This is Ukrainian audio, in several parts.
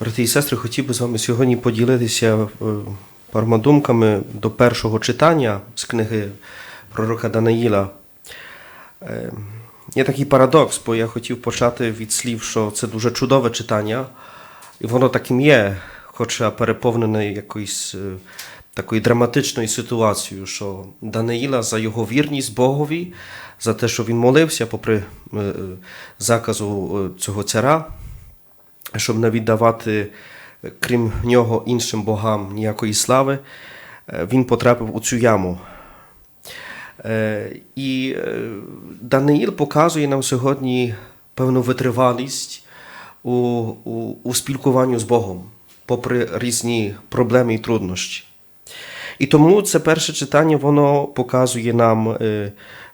Брати і сестри, хотів би з вами сьогодні поділитися е, парома думками до першого читання з книги пророка Данаїла. Е, Є такий парадокс, бо я хотів почати від слів, що це дуже чудове читання, і воно таким є, хоча переповнене якоюсь е, такою драматичною ситуацією, що Даниїла за його вірність Богові, за те, що він молився попри заказу цього царя, щоб не віддавати, е, крім нього, іншим богам ніякої слави, е, він потрапив у цю яму. Е, І Даниїл показує нам сьогодні певну витривалість у, у, у спілкуванні з Богом, попри різні проблеми і труднощі. І тому це перше читання, воно показує нам,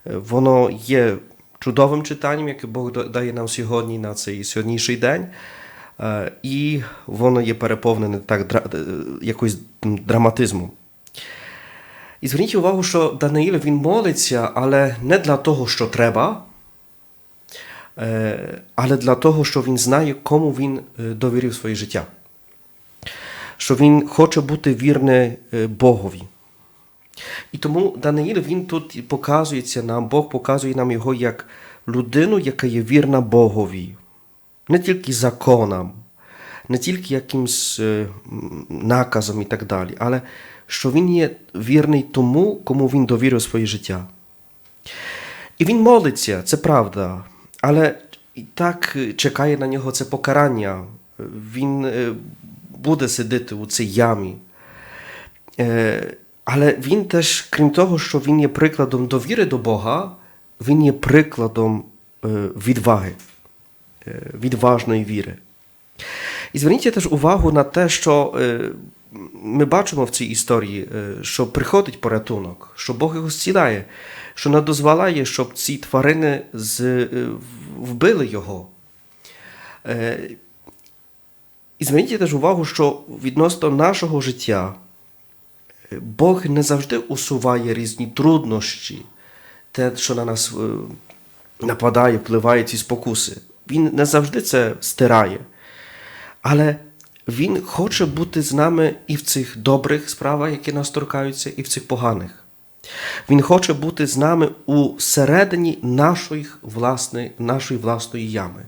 воно є чудовим читанням, яке Бог дає нам сьогодні на цей сьогоднішній день. Е, І воно є переповнене так дра- е, якоюсь м, драматизмом. І зверніть увагу, що Даниїл він молиться, але не для того, що треба, е, але для того, що він знає, кому він довірив своє життя. Що він хоче бути вірний Богові. І тому Даниїл він тут показується нам, Бог показує нам його як людину, яка є вірна Богові. Не тільки законам, не тільки якимсь е, наказом і так далі, але що він є вірний тому, кому він довірив своє життя. І він молиться, це правда, але і так е, чекає на нього це покарання. Він е, буде сидіти у цій ямі. Але він теж, крім того, що він є прикладом довіри до Бога, він є прикладом відваги, відважної віри. І зверніть теж увагу на те, що е, ми бачимо в цій історії, е, що приходить порятунок, що Бог його зцілає, що не дозволяє, щоб ці тварини е, вбили його. Е, І зверніть теж увагу, що відносно нашого життя е, Бог не завжди усуває різні труднощі, те, що на нас е, нападає, впливає ці спокуси. Він не завжди це стирає. Але Він хоче бути з нами і в цих добрих справах, які нас торкаються, і в цих поганих. Він хоче бути з нами у середині нашої власної, нашої власної ями,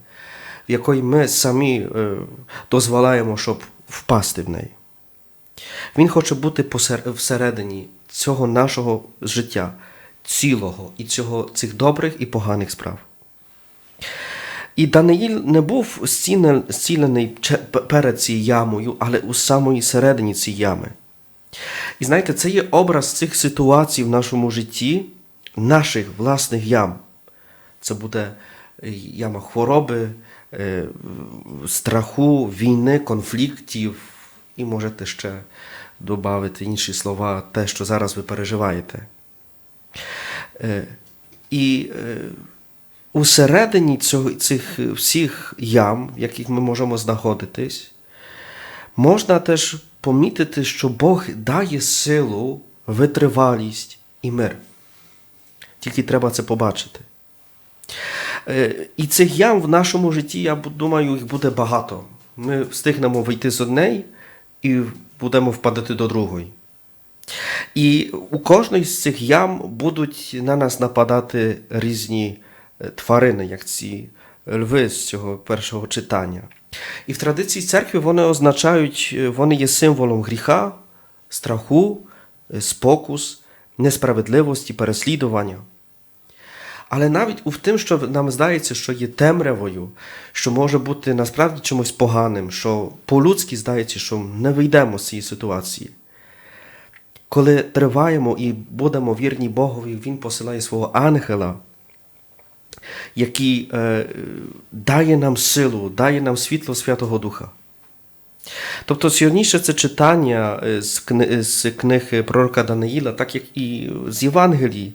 в якої ми самі е, дозволяємо, щоб впасти в неї. Він хоче бути всередині цього нашого життя, цілого і цього, цих добрих і поганих справ. І Даниїл не був зцілений перед цією ямою, але у самої середині цієї ями. І знаєте, це є образ цих ситуацій в нашому житті, наших власних ям. Це буде е, яма хвороби, е, страху, війни, конфліктів, і можете ще додати інші слова, те, що зараз ви переживаєте. Е, І усередині цього, цих всіх ям, в яких ми можемо знаходитись, можна теж помітити, що Бог дає силу, витривалість і мир. Тільки треба це побачити. Е, І цих ям в нашому житті, я думаю, їх буде багато. Ми встигнемо вийти з однієї і будемо впадати до другої. І у кожної з цих ям будуть на нас нападати різні е, тварини, як ці льви з цього першого читання. І в традиції церкви вони означають, е, вони є символом гріха, страху, е, спокус, несправедливості, переслідування. Але навіть у тим, що нам здається, що є темрявою, що може бути насправді чимось поганим, що по-людськи здається, що не вийдемо з цієї ситуації. Коли триваємо і будемо вірні Богові, Він посилає свого ангела, який е, дає нам силу, дає нам світло Святого Духа. Тобто сьогодніше це читання е, з, кни, з книги пророка Даниїла, так як і з Євангелії,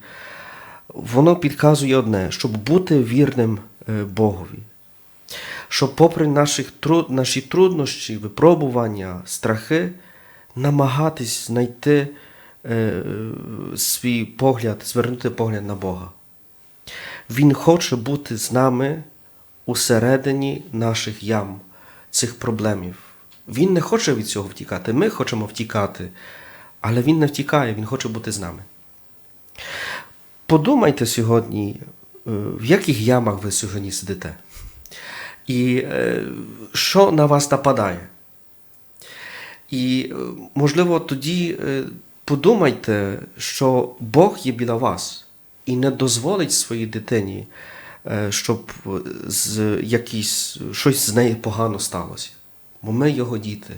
воно підказує одне, щоб бути вірним е, Богові. Щоб, попри наших, наші труднощі, випробування, страхи, намагатись знайти е, свій погляд, звернути погляд на Бога. Він хоче бути з нами усередині наших ям, цих проблемів, Він не хоче від цього втікати. Ми хочемо втікати, але він не втікає, він хоче бути з нами. Подумайте сьогодні, е, в яких ямах ви сьогодні сидите, і е, що на вас нападає. І, е, можливо, тоді подумайте, що Бог є біля вас і не дозволить своїй дитині, е, щоб з якісь, щось з нею погано сталося. Бо ми його діти,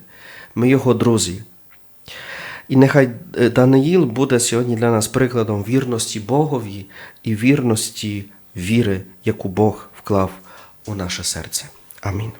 ми його друзі. І нехай е, Даниїл буде сьогодні для нас прикладом вірності Богові і вірності віри, яку Бог вклав у наше серце. Амінь.